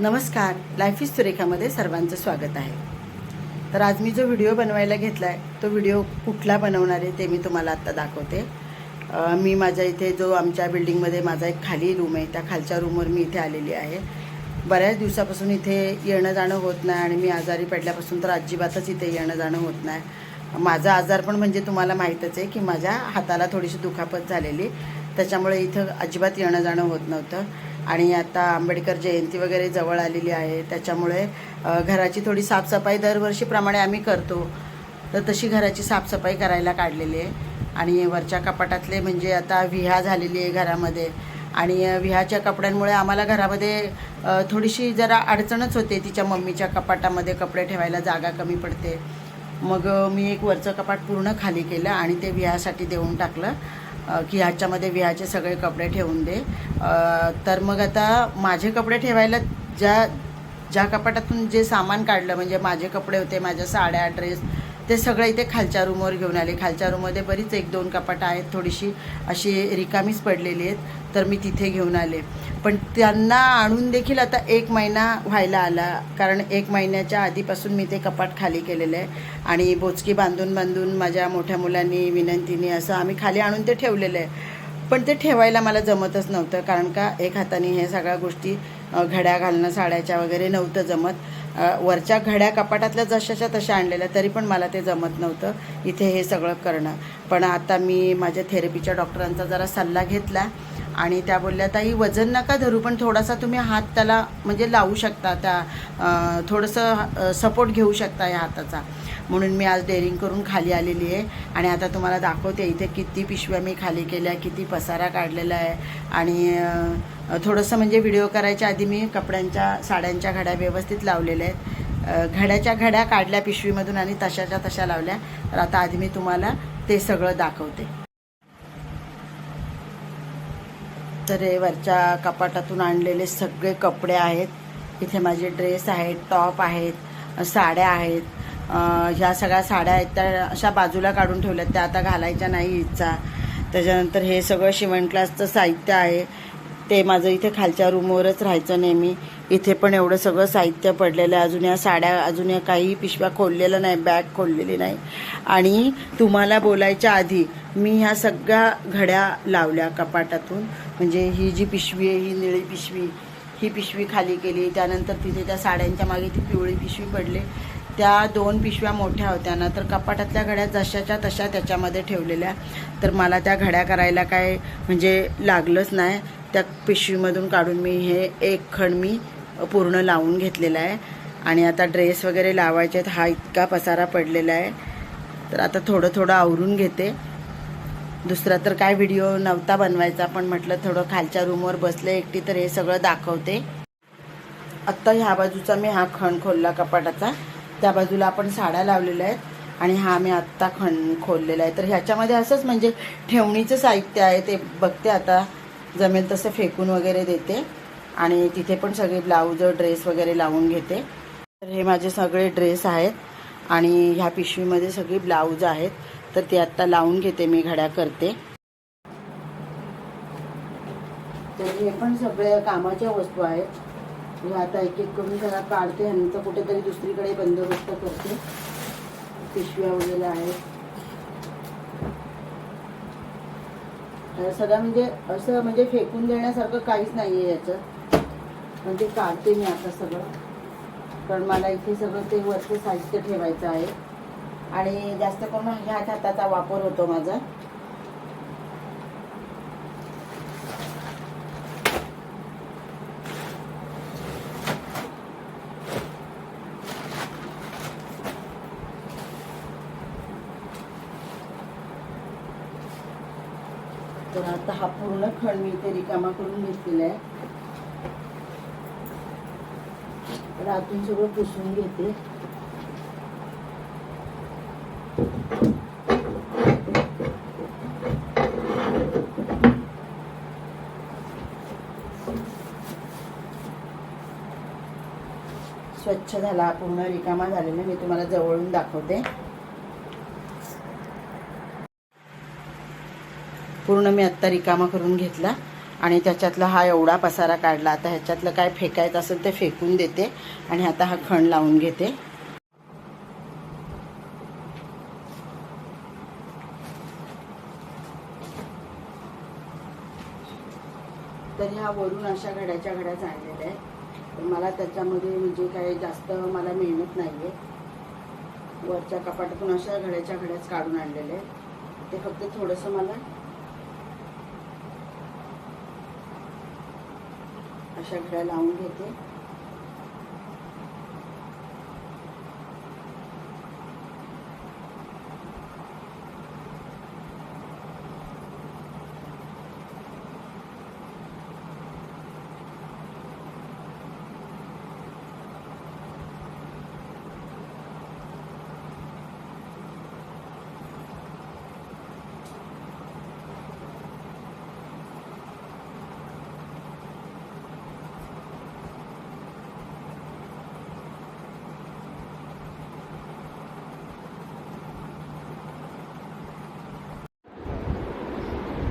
नमस्कार. Life is सुरेखामध्ये सर्वांचं स्वागत आहे. तर आज मी जो व्हिडिओ बनवायला घेतला आहे तो व्हिडिओ कुठला बनवणार आहे ते मी तुम्हाला आत्ता दाखवते. मी माझ्या इथे जो आमच्या बिल्डिंगमध्ये माझा एक खाली रूम आहे त्या खालच्या रूमवर मी इथे आलेली आहे. बऱ्याच दिवसापासून इथे येणं जाणं होत नाही आणि मी आजारी पडल्यापासून तर अजिबातच इथे येणं जाणं होत नाही. माझा आजार पण म्हणजे तुम्हाला माहीतच आहे की माझ्या हाताला थोडीशी दुखापत झालेली. त्याच्यामुळे इथं अजिबात येणं जाणं होत नव्हतं. आणि आता आंबेडकर जयंती वगैरे जवळ आलेली आहे. त्याच्यामुळे घराची थोडी साफसफाई दरवर्षीप्रमाणे आम्ही करतो. तर तशी घराची साफसफाई करायला काढलेली आहे. आणि वरच्या कपाटातले म्हणजे आता विहा झालेली आहे घरामध्ये. आणि विहाच्या कपड्यांमुळे आम्हाला घरामध्ये थोडीशी जरा अडचणच होते. तिच्या मम्मीच्या कपाटामध्ये कपडे ठेवायला जागा कमी पडते. मग मी एक वरचं कपाट पूर्ण खाली केलं आणि ते विहासाठी देऊन टाकलं. की ह्याच्यामध्ये विहाचे सगळे कपडे ठेवून दे. तर मग आता माझे कपडे ठेवायला ज्या ज्या कपाटातून जे सामान काढलं म्हणजे माझे कपडे होते माझ्या साड्या ड्रेस ते सगळं इथे खालच्या रूमवर घेऊन आले. खालच्या रूममध्ये बरीच एक दोन कपाटं आहेत थोडीशी अशी रिकामीच पडलेली आहेत तर मी तिथे घेऊन आले. पण त्यांना आणून देखील आता एक महिना व्हायला आला कारण एक महिन्याच्या आधीपासून मी ते कपाट खाली केलेलं आहे. आणि बोचकी बांधून बांधून माझ्या मोठ्या मुलांनी विनंतीने असं आम्ही खाली आणून ते ठेवलेलं आहे. पण ते ठेवायला मला जमतच नव्हतं कारण का एक हाताने हे सगळ्या गोष्टी घड्या घालणं साड्याच्या वगैरे नव्हतं जमत. वरच्या घड्या कपाटातल्या जशाच्या तशा आणलेल्या तरी पण मला ते जमत नव्हतं. इथे हे सगळं करणं. पण आता मी माझ्या थेरपीच्या डॉक्टरांचा जरा सल्ला घेतला. आणि त्या बोलल्या ताई वजन नका धरू पण थोडासा तुम्ही हात त्याला म्हणजे लावू शकता त्या थोडंसं सपोर्ट घेऊ शकता या हाताचा. म्हणून मी आज डेअरिंग करून खाली आलेली आहे आणि आता तुम्हाला दाखवते इथे किती पिशव्या मी खाली केल्या किती पसारा काढलेला आहे. आणि थोडंसं म्हणजे व्हिडिओ करायच्या आधी मी कपड्यांच्या साड्यांच्या घड्या व्यवस्थित लावलेल्या आहेत. घड्याच्या घड्या काढल्या पिशवीमधून आणि तशाच्या तशा लावल्या. तर आता आधी मी तुम्हाला ते सगळं दाखवते. तर हे वरच्या कपाटातून आणलेले सगळे कपडे आहेत. इथे माझे ड्रेस आहेत टॉप आहेत साड्या आहेत. ह्या सगळ्या साड्या आहेत त्या अशा बाजूला काढून ठेवल्यात. त्या आता घालायच्या नाही इच्छा त्याच्यानंतर हे सगळं शिवण क्लासचं साहित्य आहे. ते माझं इथे खालच्या रूमवरच राहायचं नेहमी. इथे पण एवढं सगळं साहित्य पडलेलं आहे. अजून या साड्या अजून या काही पिशव्या खोललेलं नाही बॅग खोललेली नाही. आणि तुम्हाला बोलायच्या आधी मी ह्या सगळ्या घड्या लावल्या कपाटातून. म्हणजे ही जी पिशवी आहे ही निळी पिशवी ही पिशवी खाली केली. त्यानंतर तिथे त्या साड्यांच्या मागे ती पिवळी पिशवी पडली. त्या दोन पिशव्या मोठ्या होत्या. ना तर कपाटातल्या घड्या जशाच्या तशा त्याच्यामध्ये ठेवलेल्या. तर मला त्या घड्या करायला काय म्हणजे लागलंच नाही. त्या पिशवीमधून काढून मी हे एक खण मी पूर्ण लावून घेतलेला आहे. आणि आता ड्रेस वगैरे लावायचे आहेत. हा इतका पसारा पडलेला आहे. तर आता थोडं थोडं आवरून घेते. दुसरा तर काय व्हिडिओ नव्हता बनवायचा पण म्हटलं थोडं खालच्या रूमवर बसले एकटी तर हे सगळं दाखवते. आत्ता ह्या बाजूचा मी हा खण खोलला कपाटाचा. त्या बाजूला आपण साड्या लावलेल्या आहेत. आणि हा मी आत्ता खण खोललेला आहे. तर ह्याच्यामध्ये असंच म्हणजे ठेवणीचं साहित्य आहे ते बघते आता. जमेल तसं फेकून वगैरे देते. आणि तिथे पण सगळे ब्लाऊज ड्रेस वगैरे लावून घेते. तर हे माझे सगळे ड्रेस आहेत आणि ह्या पिशवीमध्ये सगळी ब्लाऊज आहेत. तर ते आत्ता लावून घेते मी घड्या करते. तर हे पण सगळ्या कामाच्या वस्तू आहेत. हे आता एक एक करून जरा काढते ह्यांचं कुठेतरी दुसरीकडे बंदोबस्त करते. पिशव्या वगैरे आहेत. तर सगळं म्हणजे असं म्हणजे फेकून देण्यासारखं काहीच नाही आहे याचं. पण ते काढते मी आता सगळं. कारण मला इथे सगळं ते वरचं साहित्य ठेवायचं आहे. आणि जास्त करून ह्याच हाताचा वापर होतो माझा. तर आता हा पूर्ण खण मी इथे रिकामा करून घेतलेला आहे तर आतून सगळं पुसून घेते. स्वच्छ झाला पूर्ण रिकामा झालेला मी तुम्हाला जवळून दाखवते. पूर्ण मी आत्ता रिकामा करून घेतला. आणि त्याच्यातला हा एवढा पसारा काढला आता ह्याच्यातलं काय फेकायचं असेल ते फेकून देते आणि आता हा खण लावून घेते. तर ह्या वरून अशा घड्याच्या घड्याच आणलेल्या आहेत. मला त्याच्यामध्ये म्हणजे काय जास्त मला मेहनत नाही आहे वरच्या कपाटातून अशा घड्याच्या घड्याच काढून आणलेल्या आहेत. ते फक्त थोडंसं मला अशा घड्या लावून घेते.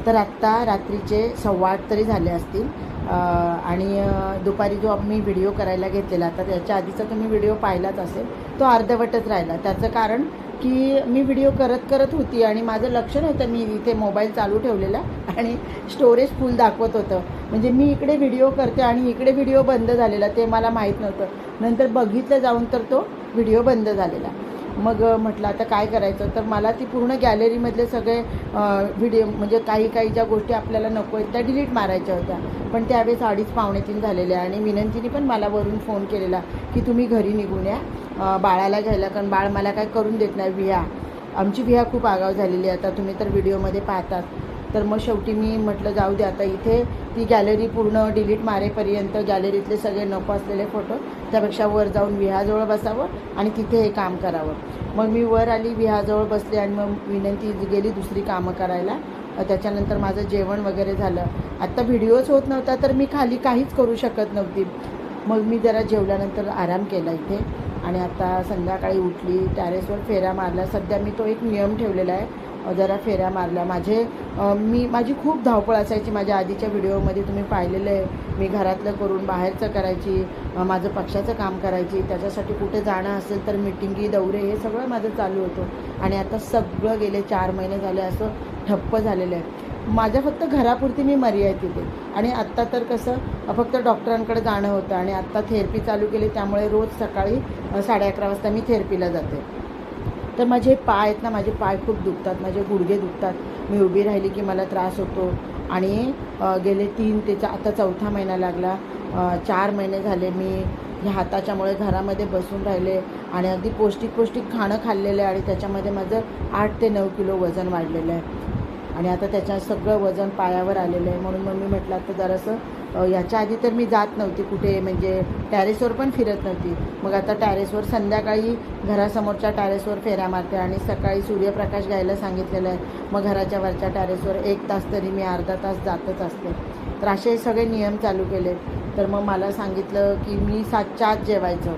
तर आत्ता रात्रीचे सव्वा आठ तरी झाले असतील. आणि दुपारी जो मी व्हिडिओ करायला घेतलेला तर याच्या आधीचा तुम्ही व्हिडिओ पाहिलाच असेल तो अर्धवटच राहिला. त्याचं कारण की मी व्हिडिओ करत करत होती आणि माझं लक्ष नव्हतं मी इथे मोबाईल चालू ठेवलेला आणि स्टोरेज फुल दाखवत होतं. म्हणजे मी इकडे व्हिडिओ करते आणि इकडे व्हिडिओ बंद झालेला ते मला माहीत नव्हतं. नंतर बघितलं जाऊन तर तो व्हिडिओ बंद झालेला. मग म्हटलं आता काय करायचं? तर मला ती पूर्ण गॅलरीमधले सगळे व्हिडिओ म्हणजे काही काही ज्या गोष्टी आपल्याला नको आहेत त्या डिलीट मारायच्या होत्या. पण त्यावेळेस अडीच पावणे तीन झालेले आणि विनंतीने पण मला वरून फोन केलेला की तुम्ही घरी निघून या. बाळाला घ्यायला कारण बाळ मला काय करून देत नाही विहा. आमची विहा खूप आगाव झालेली आहे. आता तुम्ही तर व्हिडिओमध्ये पाहतात तर मग शेवटी मी म्हटलं जाऊ दे आता इथे. ती गॅलरी पूर्ण डिलीट मारेपर्यंत गॅलरीतले सगळे नको असलेले फोटो त्यापेक्षा वर जाऊन विहाजवळ बसावं आणि तिथे हे काम करावं. मग मी वर आली विहाजवळ बसले आणि मग विनंती गेली दुसरी कामं करायला. त्याच्यानंतर माझं जेवण वगैरे झालं. आत्ता व्हिडिओच होत नव्हता तर मी खाली काहीच करू शकत नव्हती. मग मी जरा जेवल्यानंतर आराम केला इथे आणि आता संध्याकाळी उठली टॅरेसवर फेऱ्या मारल्या. सध्या मी तो एक नियम ठेवलेला आहे जरा फेऱ्या मारल्या. माझे मी माझी खूप धावपळ असायची. माझ्या आधीच्या व्हिडिओमध्ये तुम्ही पाहिलेलं आहे. मी घरातलं करून बाहेरचं करायची माझं पक्षाचं काम करायची त्याच्यासाठी कुठे जाणं असेल तर मिटिंगी दौरे हे सगळं माझं चालू होतं. आणि आता सगळं गेले चार महिने झाले असं ठप्प झालेलं आहे. माझ्या फक्त घरापुरती मी मर्यादित तिथे. आणि आत्ता तर कसं फक्त डॉक्टरांकडे जाणं होतं. आणि आत्ता थेरपी चालू केली त्यामुळे रोज सकाळी साडे अकरा वाजता मी थेरपीला जाते. तर माझे पाय आहेत ना माझे पाय खूप दुखतात माझे गुडघे दुखतात. मी उभी राहिली की मला त्रास होतो. आणि गेले तीन त्याचा आता चौथा महिना लागला. चार महिने झाले मी ह्या हाताच्यामुळे घरामध्ये बसून राहिले आणि अगदी पौष्टिक पौष्टिक खाणं खाल्लेलं आहे आणि त्याच्यामध्ये माझं आठ ते नऊ किलो वजन वाढलेलं आहे. आणि आता त्याच्या सगळं वजन पायावर आलेलं आहे. म्हणून मग मी म्हटलं आता जरासं ह्याच्या याच्या आधी तर मी जात नव्हती कुठे म्हणजे टॅरेसवर पण फिरत नव्हती. मग आता टॅरेसवर संध्याकाळी घरासमोरच्या टॅरेसवर फेऱ्या मारते आणि सकाळी सूर्यप्रकाश घ्यायला सांगितलेलं आहे. मग घराच्या वरच्या टॅरेसवर एक तास तरी मी अर्धा तास जातच असते. तर असे सगळे नियम चालू केले. तर मग मला सांगितलं की मी सातच्या आत जेवायचं.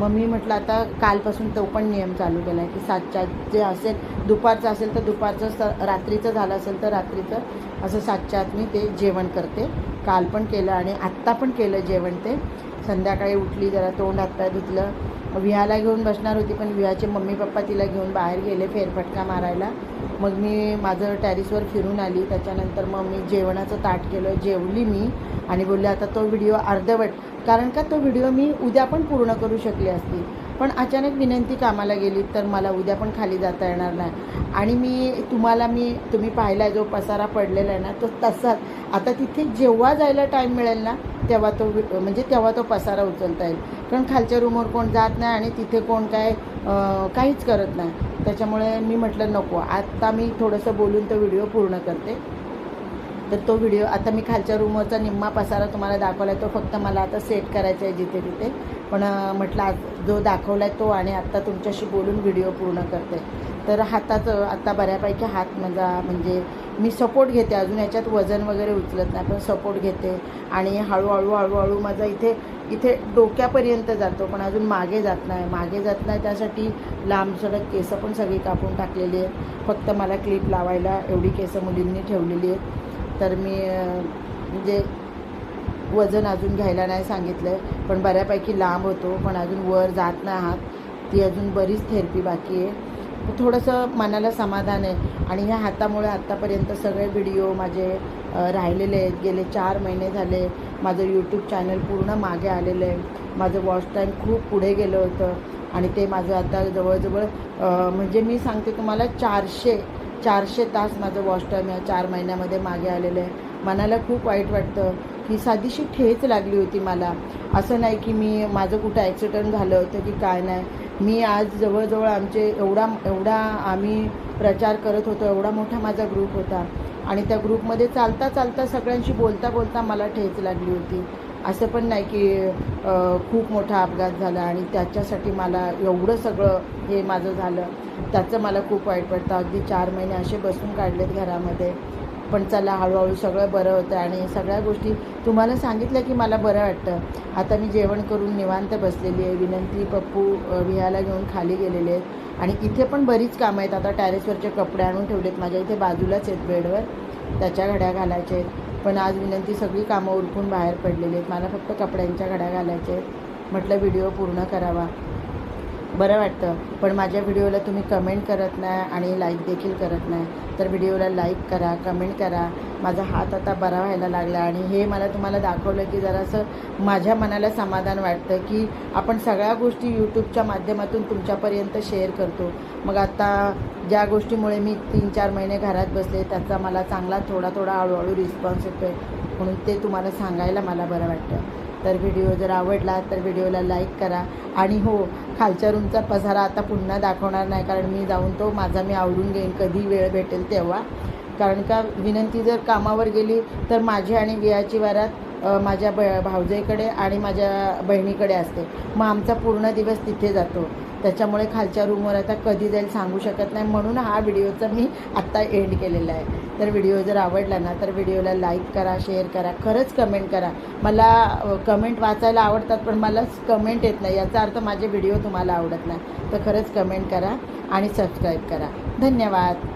मग मी म्हटलं आता कालपासून तो पण नियम चालू केला आहे की सातच्या आत जे असेल दुपारचं असेल तर दुपारचं स रात्रीचं झालं असेल तर रात्रीचं असं सातच्या आत मी ते जेवण करते. काल पण केलं आणि आत्ता पण केलं जेवण ते. संध्याकाळी उठली जरा तोंड हातपाय धुतलं विहाला घेऊन बसणार होती पण विहाचे मम्मी पप्पा तिला घेऊन बाहेर गेले फेरफटका मारायला. मग मी माझं टॅरिसवर फिरून आली. त्याच्यानंतर मग मी जेवणाचं ताट केलं जेवली मी आणि बोलले आता तो व्हिडिओ अर्धवट. कारण का तो व्हिडिओ मी उद्या पण पूर्ण करू शकली असती. पण अचानक विनंती कामाला गेली तर मला उद्या पण खाली जाता येणार नाही. आणि मी तुम्हाला मी तुम्ही पाहिला जो पसारा पडलेला आहे ना तो तसाच. आता तिथे जेव्हा जायला टाईम मिळेल ना तेव्हा तो म्हणजे तेव्हा तो पसारा उचलता येईल. कारण खालच्या रूमवर कोण जात नाही आणि तिथे कोण काय काहीच करत नाही. त्याच्यामुळे मी म्हटलं नको आत्ता मी थोडंसं बोलून तो व्हिडिओ पूर्ण करते. तर तो व्हिडिओ आता मी खालच्या रूमवरचा निम्मा पसारा तुम्हाला दाखवला आहे तो फक्त मला आता सेट करायचा आहे जिथे तिथे. पण म्हटलं आज जो दाखवला आहे तो आणि आत्ता तुमच्याशी बोलून व्हिडिओ पूर्ण करते. तर हाताचं आत्ता बऱ्यापैकी हात माझा म्हणजे मी सपोर्ट घेते. अजून याच्यात वजन वगैरे उचलत नाही पण सपोर्ट घेते. आणि हळूहळू हळूहळू माझा इथे इथे डोक्यापर्यंत जातो पण अजून मागे जात नाही. मागे जात नाही त्यासाठी लांब सडक केसं पण सगळी कापून टाकलेली आहेत. फक्त मला क्लिप लावायला एवढी केसं मुलींनी ठेवलेली आहेत. तर मी म्हणजे वजन अजून घ्यायला नाही सांगितलं आहे पण बऱ्यापैकी लांब होतो पण अजून वर जात नाही आहात. ती अजून बरीच थेरपी बाकी आहे. थोडंसं मनाला समाधान आहे. आणि ह्या हातामुळे आत्तापर्यंत सगळे व्हिडिओ माझे राहिलेले आहेत. गेले चार महिने झाले. माझं यूट्यूब चॅनल पूर्ण मागे आलेलं आहे. माझं वॉच टाईम खूप पुढे गेलं होतं. आणि ते माझं आता जवळजवळ म्हणजे मी सांगते तुम्हाला चारशे चारशे तास माझं वॉच टाईम या चार महिन्यामध्ये मागे आलेलं आहे. मनाला खूप वाईट वाटतं. की साधीशी ठेच लागली होती मला. असं नाही की मी माझं कुठं ॲक्सिडंट झालं होतं की काय नाही. मी आज जवळजवळ आमचे एवढा एवढा आम्ही प्रचार करत होतो एवढा मोठा माझा ग्रुप होता. आणि त्या ग्रुपमध्ये चालता चालता सगळ्यांशी बोलता बोलता मला ठेच लागली होती. असं पण नाही की खूप मोठा अपघात झाला आणि त्याच्यासाठी मला एवढं सगळं हे माझं झालं. त्याचं मला खूप वाईट वाटतं. अगदी चार महिने असे बसून काढलेत घरामध्ये. पण चला हळूहळू सगळं बरं होतं आणि सगळ्या गोष्टी तुम्हाला सांगितलं की मला बरं वाटतं. आता मी जेवण करून निवांत बसलेली आहे. विनंती पप्पू विहायला घेऊन खाली गेलेले आहेत. आणि इथे पण बरीच कामं आहेत. आता टॅरेसवरचे कपडे आणून ठेवलेत. माझ्या इथे बाजूलाच आहेत बेडवर. त्याच्या घड्या घालायच्या आहेत. पण आज विनंती सगळी कामं उरकून बाहेर पडलेली आहेत. मला फक्त कपड्यांच्या घड्या घालायच्या आहेत. म्हटलं व्हिडिओ पूर्ण करावा. बरं वाटतं. पण माझ्या व्हिडिओला तुम्ही कमेंट करत नाही आणि लाईक देखील करत नाही. तर व्हिडिओला लाईक करा कमेंट करा. माझा हात आता बरा व्हायला लागला आणि हे मला तुम्हाला दाखवलं की जरासं माझ्या मनाला समाधान वाटतं की आपण सगळ्या गोष्टी यूट्यूबच्या माध्यमातून तुमच्यापर्यंत शेअर करतो. मग आता ज्या गोष्टीमुळे मी तीन चार महिने घरात बसले त्याचा मला चांगला थोडा थोडा हळूहळू रिस्पॉन्स येतो आहे म्हणून ते तुम्हाला सांगायला मला बरं वाटतं. तर व्हिडिओ जर आवडला तर व्हिडिओला लाईक करा. आणि हो खालच्या रूमचा पसारा आता पुन्हा दाखवणार नाही कारण मी जाऊन तो माझा मी आवडून घेईन कधी वेळ भेटेल तेव्हा. कारण का विनंती जर कामावर गेली तर माझी आणि वियाची वारात माझ्या ब भावजाईकडे आणि माझ्या बहिणीकडे असते. मग आमचा पूर्ण दिवस तिथे जातो. त्याच्यामुळे खालच्या रूमवर आता कधी जाईल सांगू शकत नाही. म्हणून हा व्हिडिओचा मी आत्ता एंड केलेला आहे. तर व्हिडिओ जर आवडला ना तर व्हिडिओला लाईक करा शेअर करा खरंच कमेंट करा. मला कमेंट वाचायला आवडतात पण मला कमेंट येत नाही. याचा अर्थ माझे व्हिडिओ तुम्हाला आवडत नाही. तर खरंच कमेंट करा आणि सबस्क्राईब करा. धन्यवाद.